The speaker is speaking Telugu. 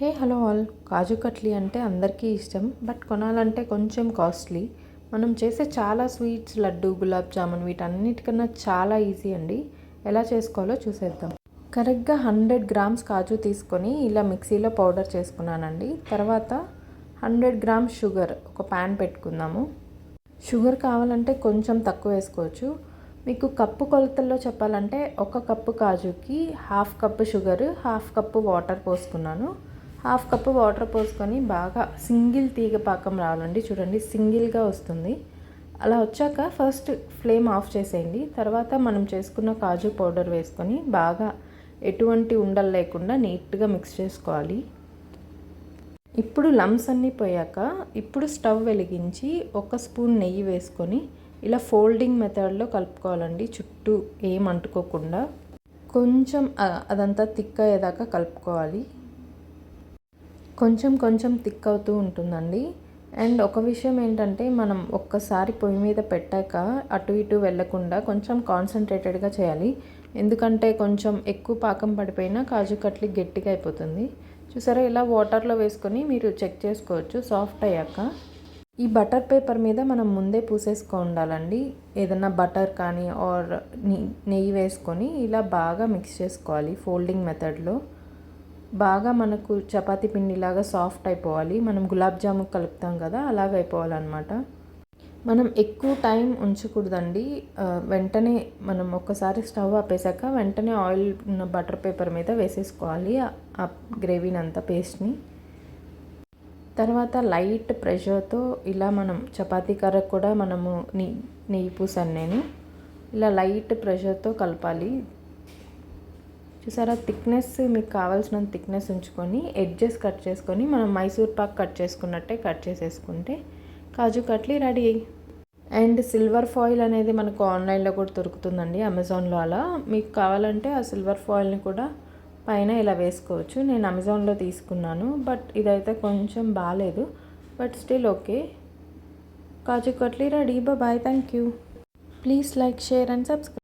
Hey hello all. Kaju katli అంటే అందరికీ ఇష్టం బట్ కొనాలంటే కొంచెం కాస్ట్లీ. మనం చేసే చాలా స్వీట్స్ లడ్డు గులాబ్ జామున్ వీటన్నిటికన్నా చాలా ఈజీ అండి. ఎలా చేసుకోవాలో చూసేద్దాం. కరెక్ట్గా హండ్రెడ్ గ్రామ్స్ కాజు తీసుకొని ఇలా మిక్సీలో పౌడర్ చేసుకున్నానండి. తర్వాత హండ్రెడ్ గ్రామ్స్ షుగర్ ఒక ప్యాన్ పెట్టుకుందాము. షుగర్ కావాలంటే కొంచెం తక్కువ వేసుకోవచ్చు. మీకు కప్పు కొలతల్లో చెప్పాలంటే ఒక cup కాజుకి half cup sugar half cup water పోసుకున్నాను. Half cup water పోసుకొని బాగా సింగిల్ తీగ పాకం రావాలండి. చూడండి సింగిల్గా వస్తుంది. అలా వచ్చాక ఫస్ట్ ఫ్లేమ్ ఆఫ్ చేసేయండి. తర్వాత మనం చేసుకున్న కాజు పౌడర్ వేసుకొని బాగా ఎటువంటి ఉండలు లేకుండా నీట్గా మిక్స్ చేసుకోవాలి. ఇప్పుడు లమ్స్ అన్నీ పోయాక ఇప్పుడు స్టవ్ వెలిగించి ఒక స్పూన్ నెయ్యి వేసుకొని ఇలా ఫోల్డింగ్ మెథడ్లో కలుపుకోవాలండి. చుట్టూ ఏం అంటుకోకుండా కొంచెం అదంతా థిక్ అయ్యేదాకా కలుపుకోవాలి. కొంచెం కొంచెం థిక్ అవుతూ ఉంటుందండి. అండ్ ఒక విషయం ఏంటంటే మనం ఒక్కసారి పొయ్యి మీద పెట్టాక అటు ఇటు వెళ్ళకుండా కొంచెం కాన్సన్ట్రేటెడ్గా చేయాలి. ఎందుకంటే కొంచెం ఎక్కువ పాకం పడిపోయినా కాజు కట్లీ గట్టిగా అయిపోతుంది. చూసారా ఇలా వాటర్లో వేసుకొని మీరు చెక్ చేసుకోవచ్చు సాఫ్ట్ అయ్యాక. ఈ బటర్ పేపర్ మీద మనం ముందే పూసేసుకో ఉండాలండి. ఏదన్నా బటర్ కానీ ఆర్ నెయ్యి వేసుకొని ఇలా బాగా మిక్స్ చేసుకోవాలి ఫోల్డింగ్ మెథడ్లో. బాగా మనకు చపాతీ పిండిలాగా సాఫ్ట్ అయిపోవాలి. మనం గులాబ్ జాము కలుపుతాం కదా అలాగ అయిపోవాలన్నమాట. మనం ఎక్కువ టైం ఉంచకూడదండి. వెంటనే మనం ఒక్కసారి స్టవ్ ఆపేసాక వెంటనే ఆయిల్ ఉన్న బటర్ పేపర్ మీద వేసేసుకోవాలి ఆ గ్రేవీని అంతా పేస్ట్ని. తర్వాత లైట్ ప్రెషర్తో ఇలా మనం చపాతీ కర్ర కూడా మనము నెయ్యి పూసాను నేను. ఇలా లైట్ ప్రెషర్తో కలపాలి. చూసారా? థిక్నెస్ మీకు కావాల్సిన థిక్నెస్ ఉంచుకొని ఎడ్జెస్ కట్ చేసుకొని మనం మైసూర్ పాక్ కట్ చేసుకున్నట్టే కట్ చేసేసుకుంటే kaju katli ready. And silver foil అనేది మనకు ఆన్లైన్లో కూడా దొరుకుతుందండి అమెజాన్లో అలా. మీకు కావాలంటే ఆ సిల్వర్ ఫాయిల్ని కూడా పైన ఇలా వేసుకోవచ్చు. నేను అమెజాన్లో తీసుకున్నాను బట్ ఇదైతే కొంచెం బాగాలేదు but still okay. Kaju katli ready. Bye thank you please like share and subscribe.